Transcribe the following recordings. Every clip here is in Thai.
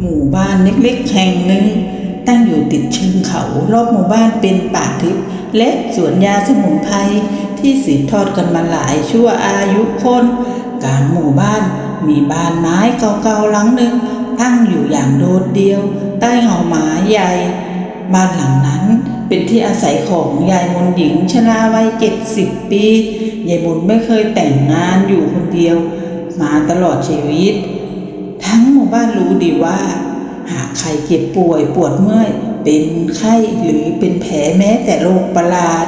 หมู่บ้านเล็กๆแห่งหนึ่ง ตั้งอยู่ติดเชิงเขารอบหมู่บ้านเป็นป่าทึบและสวนยาสมุนไพรที่สืบทอดกันมาหลายชั่วอายุคนกลางหมู่บ้านมีบ้านไม้เก่าๆหลังหนึ่งตั้งอยู่อย่างโดดเดียว ใต้เงาหมาใหญ่ บ้านหลังนั้นเป็นที่อาศัยของยายมนหญิงชราวัยเจ็ดสิบปียายมนไม่เคยแต่งงานอยู่คนเดียว มาตลอดชีวิต ทั้งหมู่บ้านรู้ดีว่า หากใครเจ็บป่วยปวดเมื่อย เป็นไข้หรือเป็นแผลแม้แต่โรคประหลาด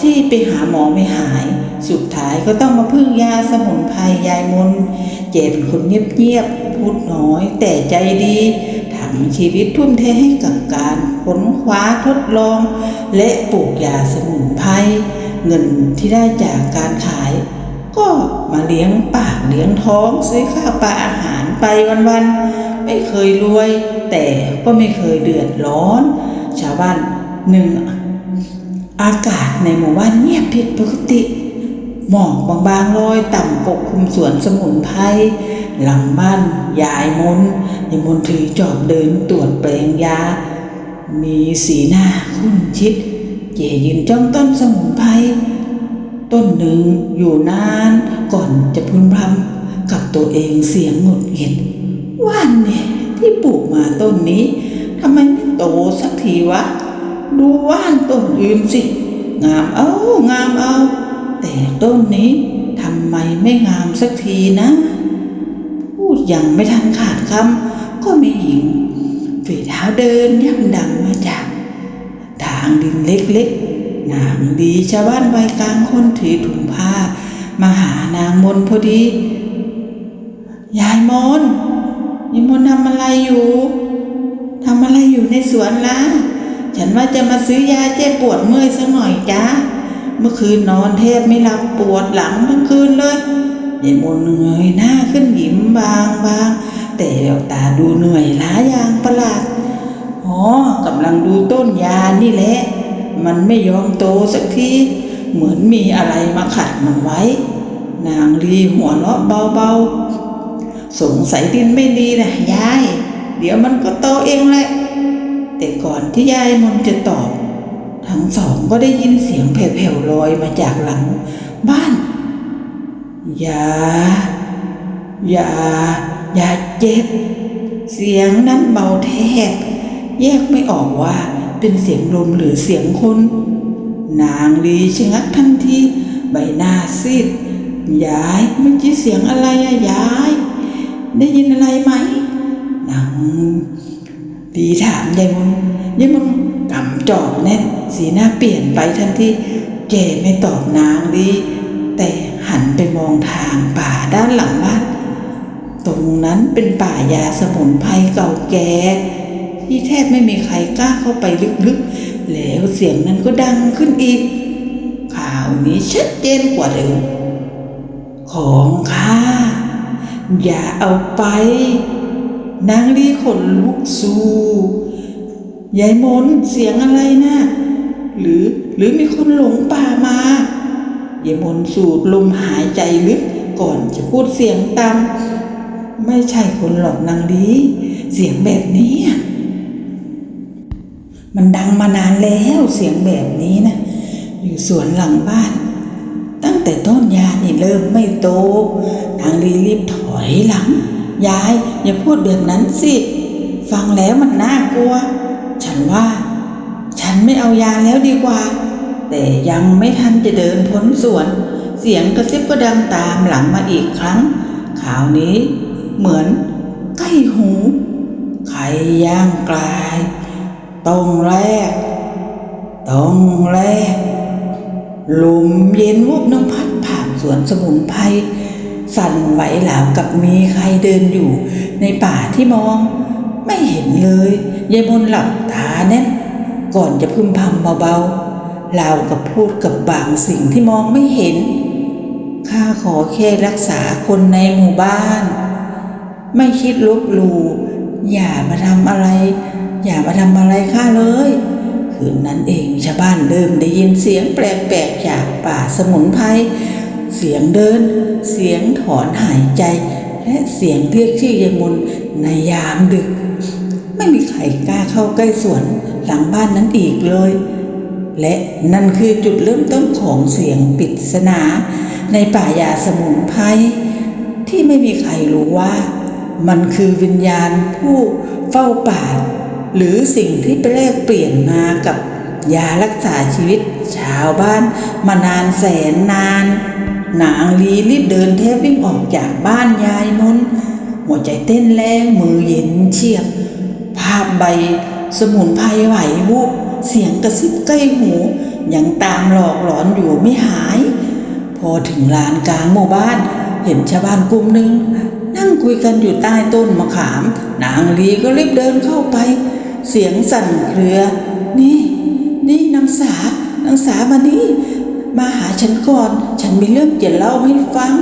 ที่ไปหาหมอไม่หาย สุดท้ายก็ต้องมาพึ่งยาสมุนไพรยายมนเจเป็นคนเงียบๆพูดน้อยแต่ใจดีทั้งชีวิตทุ่มเทให้กับการค้นคว้าทดลอง และปลูกยาสมุนไพรเงินที่ได้จากการขาย ก็มาเลี้ยงปากเลี้ยงท้องซื้อข้าวปลาอาหารไปวันๆไม่เคยรวย แต่ก็ไม่เคยเดือดร้อน ชาวบ้านหนึ่งอากาศในหมู่บ้านเงียบผิดปกติหมอกบางๆลอยต่ำปกคลุมสวนสมุนไพรหลังบ้านยายมนยายมนถือจอบเดินตรวจแปลงยา มีสีหน้าคุ้นชิดเจยืนจ้องต้นสมุนไพร ต้นหนึ่งอยู่นานก่อนจะพึมพำกับตัวเองเสียงหงุดหงิดว่านเนี่ยที่ปลูกมาต้นนี้ทำไมไม่โตสักทีวะ ดูว่านต้นอื่นสิ งามเอางามเอา แต่ต้นนี้ทำไมไม่งามสักทีนะ พูดยังไม่ทันขาดคำก็มีหญิงฝีเท้าเดินย่ำดังมาจาก ทางดินเล็กๆ นางดีชาวบ้านวัยกลางคนถือถุงผ้า มาหานางมนพอดี ยายมนยายมนทำอะไรอยู่ทำอะไรอยู่ในสวนล่ะฉันว่าจะมาซื้อยาแก้ปวดเมื่อยสักหน่อยจ้าเมื่อคืนนอนแทบไม่หลับปวดหลังทั้งคืนเลยยายมนเงยหน้าขึ้นยิ้มบางบางๆแต่แววตาดูเหนื่อยล้าอย่างประหลาดอ๋อกำลังดูต้นยานี่แหละ มันไม่ยอมโตสักทีเหมือนมีอะไรมาขัดมันไว้ นางรีหัวเราะเบาๆ สงสัยดินไม่ดีนะยาย เดี๋ยวมันก็โตเองแหละ แต่ก่อนที่ยายมนจะตอบ ทั้งสองก็ได้ยินเสียงแผ่วๆลอยมาจากหลัง บ้านอย่าอย่าอย่าเจ็บ เสียงนั้นเบาแทบแยกไม่ออกว่า เป็นเสียงลมหรือเสียงคน นางลีชะงักทันทีใบหน้าซีดยายเมื่อกี้เสียงอะไรอะยาย ได้ยินอะไรไหมนางลีถามยายมนยายมนกำจอบแน่นสีหน้าเปลี่ยนไปทันทีแกไม่ตอบนางลีแต่หันไปมองทางป่าด้านหลังบ้านตรงนั้นเป็นป่ายาสมุนไพรเก่าแก่ ที่แทบไม่มีใครกล้าเข้าไปลึกๆ แล้วเสียงนั้นก็ดังขึ้นอีก ข่าวนี้ชัดเจนกว่าเดิมของข้าอย่าเอาไป นางรีขนลุกสู้ยายมนเสียงอะไรนะ หรือหรือมีคนหลงป่ามายายมนสูดลมหายใจลึกก่อนจะพูดเสียงต่ำไม่ใช่คนหลอกนางลีเสียงแบบนี้ มันดังมานานแล้วเสียงแบบนี้นะ อยู่สวนหลังบ้าน ตั้งแต่ต้นยานี่เริ่มไม่โตนางลีรีบถอยหลัง ยายอย่าพูดแบบนั้นสิ ฟังแล้วมันน่ากลัว ฉันว่า ฉันไม่เอายาแล้วดีกว่า แต่ยังไม่ทันจะเดินพ้นสวน เสียงกระซิบก็ดังตามหลังมาอีกครั้งข่าวนี้เหมือนใกล้หูไข่ย่างกลาย ต้องแรก ต้องแรก ลมเย็นวุบน้ำพัดผ่านสวนสมุนไพรสั่นไหวหลาวกับมีใครเดินอยู่ ในป่าที่มอง ไม่เห็นเลยยายมนหลับตาแน่นก่อนจะพึมพำเบาๆลาวกับพูดกับบางสิ่งที่มองไม่เห็น ข้าขอแค่รักษาคนในหมู่บ้าน ไม่คิดลบหลู่อย่ามาทำอะไร อย่ามาทำอะไรข้าเลย คืนนั้นเองชาวบ้านเริ่มได้ยินเสียงแปลกๆจากป่าสมุนไพรเสียงเดิน เสียงถอนหายใจ และเสียงเรียกชื่อยายมนในยามดึก ไม่มีใครกล้าเข้าใกล้สวนหลังบ้านนั้นอีกเลย และนั่นคือจุดเริ่มต้นของเสียงปริศนา ในป่ายาสมุนไพรที่ไม่มีใครรู้ว่า มันคือวิญญาณผู้เฝ้าป่า หรือสิ่งที่ไปแลกเปลี่ยนมากับยารักษาชีวิต ชาวบ้านมานานแสนนาน นางลีรีบเดินแทบวิ่งออกจากบ้านยายมนหัวใจเต้นแรงมือเย็นเฉียบ ภาพใบ สมุนไพรไหววูบเสียงกระซิบใกล้หู ยังตามหลอกหลอนอยู่ไม่หาย พอถึงลานกลางหมู่บ้าน เห็นชาวบ้านกลุ่มหนึ่งนั่งคุยกันอยู่ใต้ต้นมะขาม นางลีก็รีบเดินเข้าไป เสียงสั่นเครือ นี่ นี่นางสานางสามานี่ มาหาฉันก่อน ฉันมีเรื่องจะเล่าให้ฟัง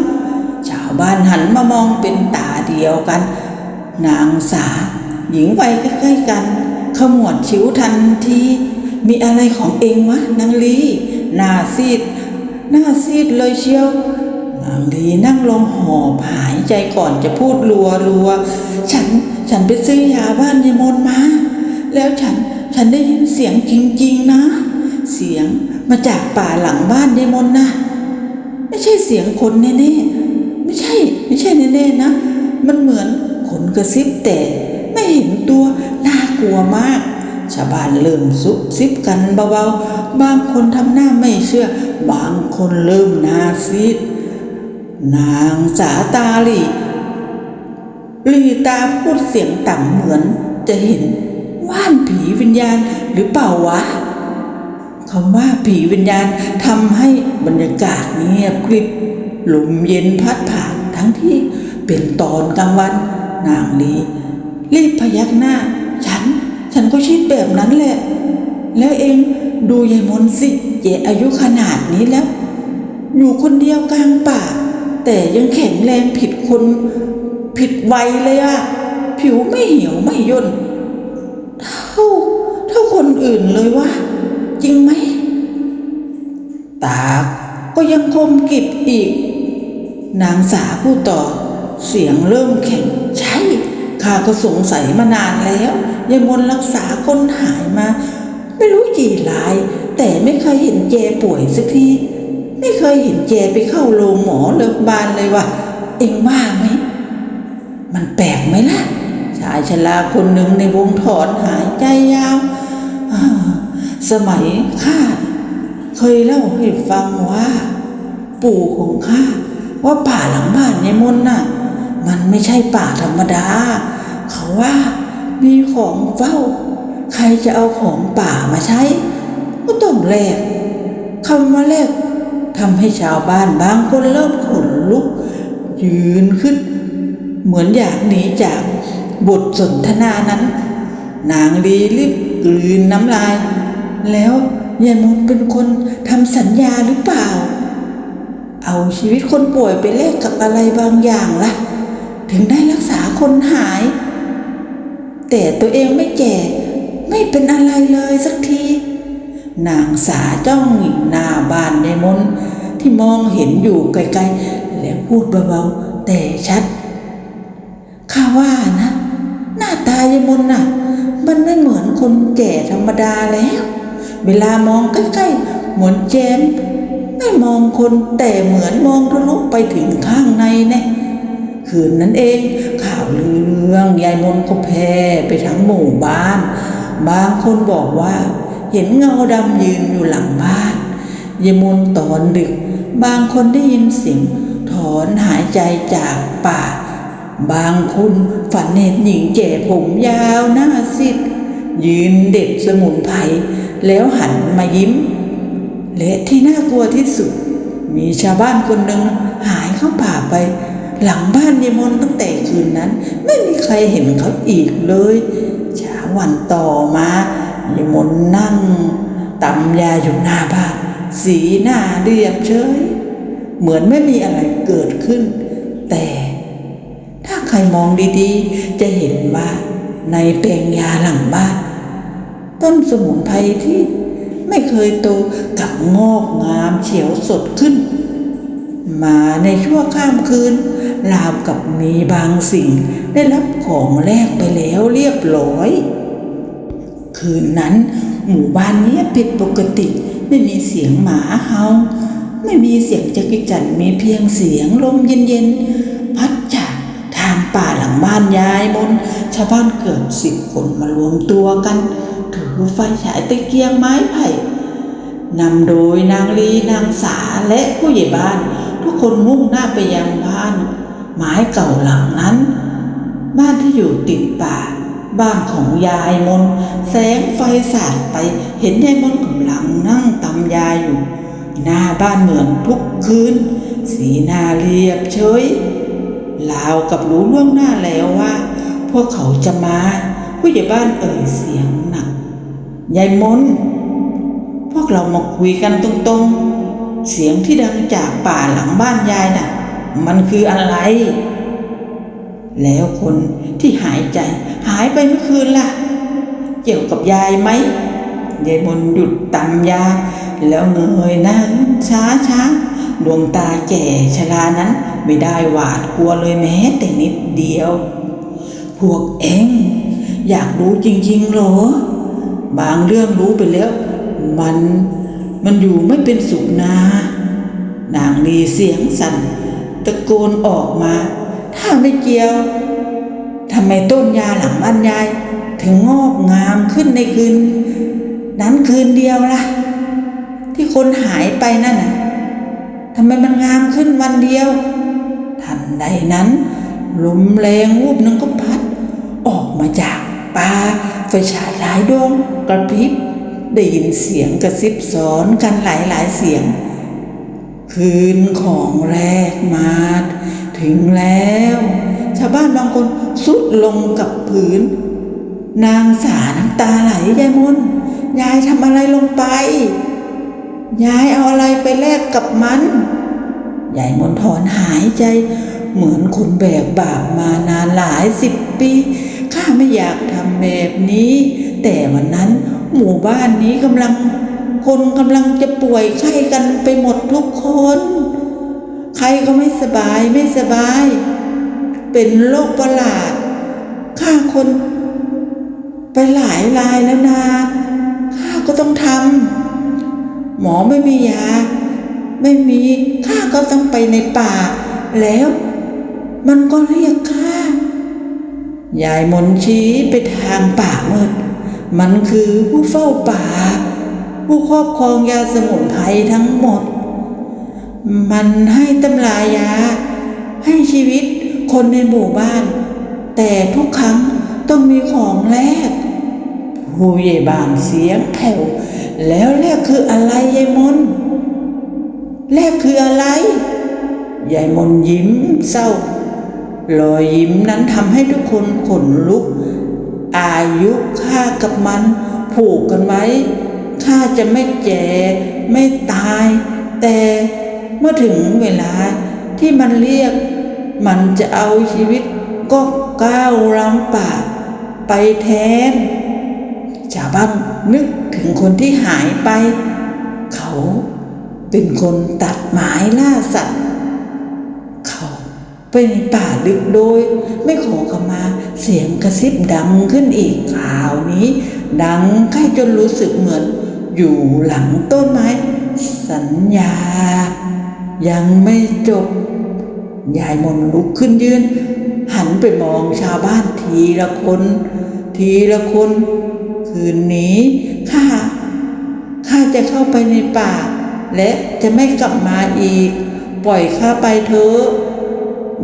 ชาวบ้านหันมามองเป็นตาเดียวกัน นางสา หญิงวัยใกล้ๆกันขมวดชิวทันทีมีอะไรของเองวะนางลีหน้าซีดหน้าซีดเลยเชียวนางลีนั่งลงหอบหายใจก่อนจะพูดรัวรัวฉันฉันไปซื้อยาบ้านยายมนมา แล้วฉันฉันได้ยินเสียงจริง ๆ นะ เสียงมาจากป่าหลังบ้านยายมนนะไม่ใช่เสียงคนแน่ๆไม่ใช่ ไม่ใช่แน่ๆนะ มันเหมือนคนกระซิบแต่ไม่เห็นตัวน่ากลัวมากชาวบ้านเริ่มซุบซิบกันเบาๆ บางคนทำหน้าไม่เชื่อ บางคนเริ่มนาซีด นางสาตาลีลีตาพูดเสียงต่ำเหมือนจะเห็น ว่านผีวิญญาณหรือเปล่าวะคำว่าผีวิญญาณทำให้บรรยากาศเงียบกริบลมเย็นพัดผ่านทั้งที่เป็นตอนกลางวัน นางลีรีบพยักหน้า ฉัน ฉันก็คิดแบบนั้นแหละ แล้วเองดูยายมนสิเจอายุขนาดนี้แล้ว อยู่คนเดียวกลางป่า แต่ยังแข็งแรงผิดคน ผิดวัยเลยอะผิวไม่เหี่ยวไม่ย่น เท่าเท่าคนอื่นเลยวะจริงไหม ตาก็ยังคมกิบอีก นางสาผู้ต่อ เสียงเริ่มแข็งใช่ข้าก็สงสัยมานานแล้วยายมนรักษาคนหายมา ไม่รู้กี่ราย แต่ไม่เคยเห็นเจป่วยสักทีไม่เคยเห็นเจไปเข้าโรงหมอเลิกบานเลยวะเอ็งว่าไหมมันแปลกไหมล่ะ ชายชราคนหนึ่งในวงถอนหายใจยาว สมัยข้าเคยเล่าให้ฟังว่า ปู่ของข้าว่าป่าหลังบ้านยายมนต์น่ะ มันไม่ใช่ป่าธรรมดา เขาว่ามีของเฝ้า ใครจะเอาของป่ามาใช้ ก็ต้องแลกคำว่าแลกทำให้ชาวบ้านบางคนเริ่มขนลุก ยืนขึ้น เหมือนอยากหนีจาก บทสนทนานั้น นางลีรีบกลืนน้ำลาย แล้วยายมนเป็นคนทำสัญญาหรือเปล่า เอาชีวิตคนป่วยไปแลกกับอะไรบางอย่างล่ะ ถึงได้รักษาคนหาย แต่ตัวเองไม่แก่ ไม่เป็นอะไรเลยสักที นางสาจ้องหน้าบานยายมนที่มองเห็นอยู่ไกลๆ แล้วพูดเบาๆ แต่ชัด มนน่ะ มันไม่เหมือนคนแก่ธรรมดาแล้ว เวลามองใกล้ๆเหมือนแจม ไม่มองคนแต่เหมือนมองทะลุไปถึงข้างในแน่คืนนั้นเองข่าวลือเรื่องยายมนก็แพร่ไปทั้งหมู่บ้าน บางคนบอกว่า เห็นเงาดำยืนอยู่หลังบ้านยายมนตอนดึก บางคนได้ยินเสียงถอนหายใจจากป่า บางคนฝันเห็นหญิงแก่ผมยาวหน้าซีดยืนเด็ดสมุนไพรแล้วหันมายิ้ม และที่น่ากลัวที่สุด มีชาวบ้านคนหนึ่งหายเข้าป่าไป หลังบ้านยายมนตั้งแต่คืนนั้น ไม่มีใครเห็นเขาอีกเลยเช้าวันต่อมายายมนนั่งตำยาอยู่หน้าบ้าน สีหน้าเรียบเฉย เหมือนไม่มีอะไรเกิดขึ้น แต่ รมองดีๆ จะเห็นว่าในแปลงยาหลังบ้าน ต้นสมุนไพรที่ไม่เคยโตกับงอกงามเฉียวสดขึ้น มาในชั่วข้ามคืนราวกับมีบางสิ่งได้รับของแลกไปแล้วเรียบร้อย คืนนั้น หมู่บ้านนี้ผิดปกติไม่มีเสียงหมาเห่าไม่มีเสียงจักรจันมีเพียงเสียงลมเย็นๆพัด ป่าหลังบ้านยายมนชาวบ้านเกือบสิบคนมารวมตัวกัน ถือไฟฉายตะเกียงไม้ไผ่นำโดยนางลีนางสาและผู้ใหญ่บ้าน ทุกคนมุ่งหน้าไปยังบ้าน ไม้เก่าหลังนั้น บ้านที่อยู่ติดป่า บ้านของยายมน แสงไฟสาดไปเห็นยายมนกำลังนั่งตำยาอยู่ หน้าบ้านเหมือนทุกคืน สีหน้าเรียบเฉย ลาวกับรู้ล่วงหน้าแล้วว่า พวกเขาจะมาผู้ใหญ่บ้านเอ่ยเสียงหนักยายมนพวกเรามาคุยกันตรงๆ เสียงที่ดังจากป่าหลังบ้านยายน่ะ มันคืออะไร แล้วคนที่หายใจหายไปเมื่อคืนล่ะ เกี่ยวกับยายไหมยายมนหยุดตำยา แล้วเงยหน้าช้าช้าๆดวงตาแก่ชรานั้น ไม่ได้หวาดกลัวเลยแม้แต่นิดเดียว พวกเองอยากรู้จริงๆหรอ บางเรื่องรู้ไปแล้ว มันมันอยู่ไม่เป็นสุขนานางลีเสียงสั่นตะโกนออกมา ถ้าไม่เกี่ยวทำไมต้นยาหลังบ้านยาย ถึงงอกงามขึ้นในคืน นั้นคืนเดียวล่ะ ที่คนหายไปนั่นน่ะทำไมมันงามขึ้นวันเดียว ใดนั้นลมแรงวูบนึงก็พัด ออกมาจากป่าไฟฉายหลายดวงกระพริบได้ยินเสียงกระซิบสอนกันหลายหลายเสียง คืนของแรกมาถึงแล้ว ชาวบ้านบางคนสุดลงกับผืนนางสาน้ำตาไหลยายมนยายทำอะไรลงไป ยายเอาอะไรไปแลกกับมันยายมนถอนหายใจ เหมือนคนแบกบาปมานานหลายสิบปี ข้าไม่อยากทำแบบนี้ แต่วันนั้นหมู่บ้านนี้กำลัง คนกำลังจะป่วยไข้กันไปหมดทุกคน ใครก็ไม่สบายไม่สบาย เป็นโรคประหลาดฆ่าคน ไปหลายรายแล้วนะข้าก็ต้องทำหมอไม่มียาไม่มีข้าก็ต้องไปในป่าแล้ว มันก็เรียกข้ายายมนชี้ไปทางป่ามืด มันคือผู้เฝ้าป่า ผู้ครอบครองยาสมุนไพรทั้งหมด มันให้ตำรายา ให้ชีวิตคนในหมู่บ้าน แต่ทุกครั้งต้องมีของแลกผู้ใหญ่บ้านเสียงแผ่วแล้วแลกคืออะไรยายมนแลกคืออะไรยายมนยิ้มเศร้า รอยยิ้มนั้นทำให้ทุกคนขนลุก อายุข้ากับมัน ผูกกันไว้ข้าจะไม่แก่ไม่ตาย แต่เมื่อถึงเวลาที่มันเรียก มันจะเอาชีวิตก็ก้าวลำป่าไปแทนชาวบ้านนึกถึงคนที่หายไป เขาเป็นคนตัดไม้ล่าสัตว์ ไปในป่าลึกโดย ไม่ขอขมาเสียงกระซิบดังขึ้นอีกข่าวนี้ ดังใกล้จนรู้สึกเหมือน อยู่หลังต้นไม้ สัญญา ยังไม่จบ ยายมนลุกขึ้นยืน หันไปมองชาวบ้านทีละคน ทีละคน คืนนี้ข้าข้าจะเข้าไปในป่า และจะไม่กลับมาอีก ปล่อยข้าไปเถอะ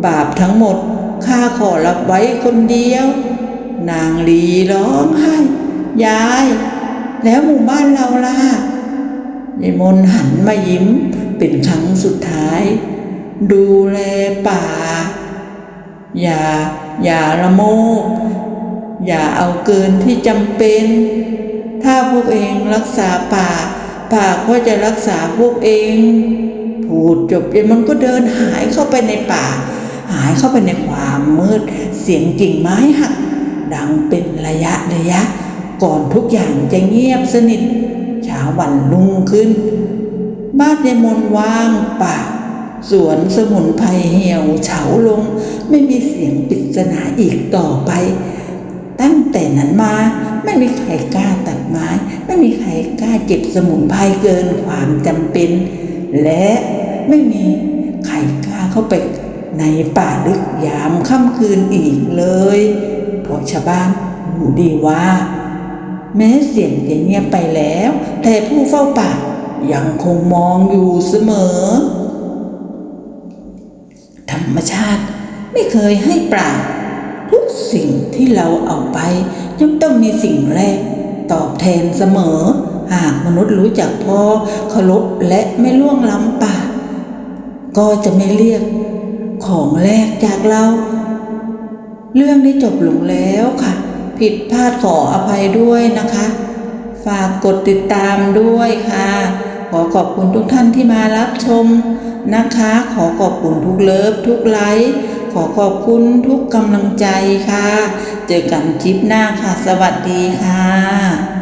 บาปทั้งหมดข้าขอรับไว้คนเดียว นางลีร้องไห้ยาย แล้วหมู่บ้านเราล่ะยายมนหันมายิ้มเป็นครั้งสุดท้าย ดูแลป่า อย่า อย่าละโมบอย่าเอาเกินที่จำเป็น ถ้าพวกเองรักษาป่า ป่าก็จะรักษาพวกเอง พูดจบยายมันก็เดินหายเข้าไปในป่าายเข้าไปในความมืด เสียงกิ่งไม้หัก ดังเป็นระยะระยะ ก่อนทุกอย่างจะเงียบสนิทเช้าวันรุ่งขึ้น บ้านยายมนว่างป่าสวนสมุนไพรเหี่ยวเฉาลง ไม่มีเสียงปริศนาอีกต่อไป ตั้งแต่นั้นมาไม่มีใครกล้าตัดไม้ ไม่มีใครกล้าเก็บสมุนไพรเกินความจำเป็น และไม่มีใครกล้าเข้าไป ในป่าลึกยามค่ำคืนอีกเลย เพราะชาวบ้านรู้ดีว่า แม้เสียงจะเงียบไปแล้ว แต่ผู้เฝ้าป่ายังคงมองอยู่เสมอ ธรรมชาติไม่เคยให้ปล่าทุกสิ่งที่เราเอาไปย่อมต้องมีสิ่งแรก ตอบแทนเสมอ หากมนุษย์รู้จักพอเคารพและไม่ล่วงล้ำป่า ก็จะไม่เรียก ของแรกจากเรา เรื่องได้จบลงแล้วค่ะ ผิดพลาดขออภัยด้วยนะคะ ฝากกดติดตามด้วยค่ะ ขอขอบคุณทุกท่านที่มารับชมนะคะ ขอขอบคุณทุกเลิฟทุกไลค์ขอขอบคุณทุกกำลังใจค่ะ เจอกันคลิปหน้าค่ะ สวัสดีค่ะ